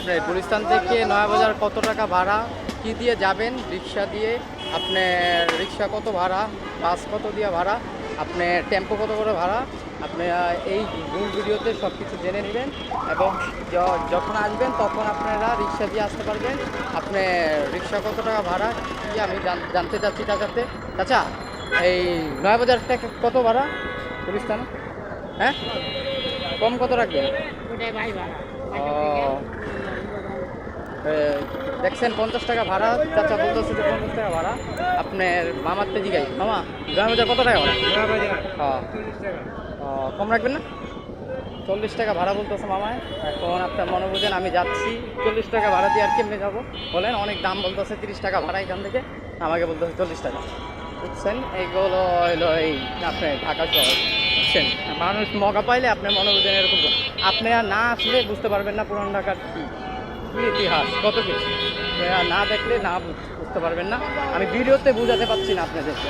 আপনি গুলিস্তান থেকে নয়াবাজার কত টাকা ভাড়া? কি দিয়ে যাবেন? রিক্সা দিয়ে আপনি রিক্সা কত ভাড়া? বাস কত দিয়ে ভাড়া? আপনি টেম্পো কত করে ভাড়া? আপনি এই মূল ভিডিওতে সব কিছু জেনে নেবেন এবং যখন আসবেন তখন আপনারা রিক্সা দিয়ে আসতে পারবেন। আপনি রিক্সা কত টাকা ভাড়া? কি আমি জান- জানতে চাচ্ছি চাচাতে চাচা এই নয়াবাজার থেকে কত ভাড়া? গুলিস্তান হ্যাঁ? কম কত রাখবেন? ভাড়া। ও। দেখছেন পঞ্চাশ টাকা ভাড়া, চাচা বলতেছে যে পঞ্চাশ টাকা ভাড়া। আপনার মামার তে জিগাই মামা গ্রামে যা কত টাকা ভাড়া? হ্যাঁ। কম রাখবেন না? চল্লিশ টাকা ভাড়া বলতেছে মামায় এখন আপনার মনে বুঝেন, আমি যাচ্ছি। চল্লিশ টাকা ভাড়া দিয়ে আর কেমনে যাব? বলেন, অনেক দাম বলতেছে তিরিশ টাকা ভাড়া এখান থেকে। আমাকে বলতেছে চল্লিশ টাকা। বুঝছেন? এইগুলো হলো এই আপনার ঢাকা শহর। বুঝছেন? মানুষ মগা পাইলে আপনার মনে বুঝেন এরকম। আপনি আর না আসলে বুঝতে পারবেন না পুরান ঢাকার ইতিহাস, কত কিছু। না দেখলে না বুঝ- বুঝতে পারবেন না। আমি ভিডিওতে বুঝাতে পারছি না আপনাদেরকে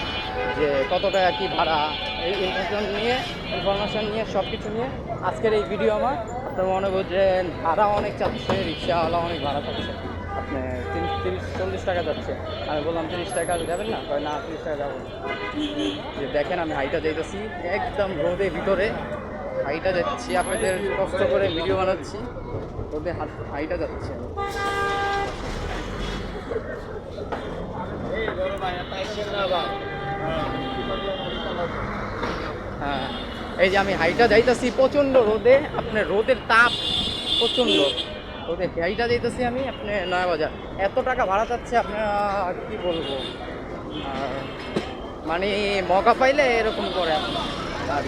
যে কত টাকা কি ভাড়া, এই ইনফরমেশন নিয়ে ইনফরমেশন নিয়ে সব কিছু নিয়ে আজকের এই ভিডিও আমার। আপনার মনে বুঝছেন ভাড়া অনেক চাচ্ছে, রিক্সাওয়ালা অনেক ভাড়া চাচ্ছে আপনি তিরিশ তিরিশ চল্লিশ টাকা যাচ্ছে। আমি বললাম, তিরিশ টাকা যাবেন না? কয়, না, তিরিশ টাকা যাব যে দেখেন, আমি হাইটা যাইতেছি একদম রোদে ভিতরে। হাইটা যাচ্ছি আপনাদের কষ্ট করে ভিডিও বানাচ্ছি। রোদে হাত- হাইটা যাচ্ছে। হ্যাঁ। এই যে আমি হাইটা যাইতেছি প্রচণ্ড রোদে, আপনার রোদের তাপ প্রচণ্ড। রোদে হাইটা যাইতেছি আমি, আপনি নয় বাজার এত টাকা ভাড়া চাচ্ছে আপনার কি বলব? আর মানে মগা পাইলে এরকম করে আপনার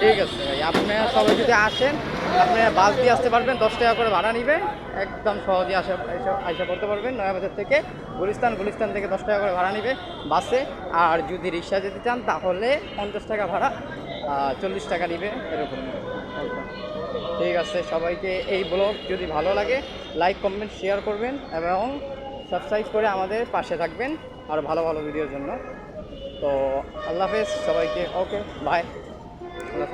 ঠিক আছে ভাই আপনারা সবাই যদি আসেন, আপনি বাস দিয়ে আসতে পারবেন, দশ টাকা করে ভাড়া নিবে, একদম সহজে আসা আইসা করতে পারবেন নয়াবাজার থেকে, গুলিস্তান গুলিস্তান থেকে দশ টাকা করে ভাড়া নিবে বাসে, আর যদি রিক্সা যেতে চান, তাহলে পঞ্চাশ টাকা ভাড়া চল্লিশ টাকা নেবে এরকম। ঠিক আছে, সবাইকে এই ব্লগ যদি ভালো লাগে, লাইক, কমেন্ট, শেয়ার করবেন এবং সাবস্ক্রাইব করে আমাদের পাশে থাকবেন, আর ভালো ভালো ভিডিওর জন্য। তো, আল্লাহ হাফেজ, সবাইকে, ওকে বাই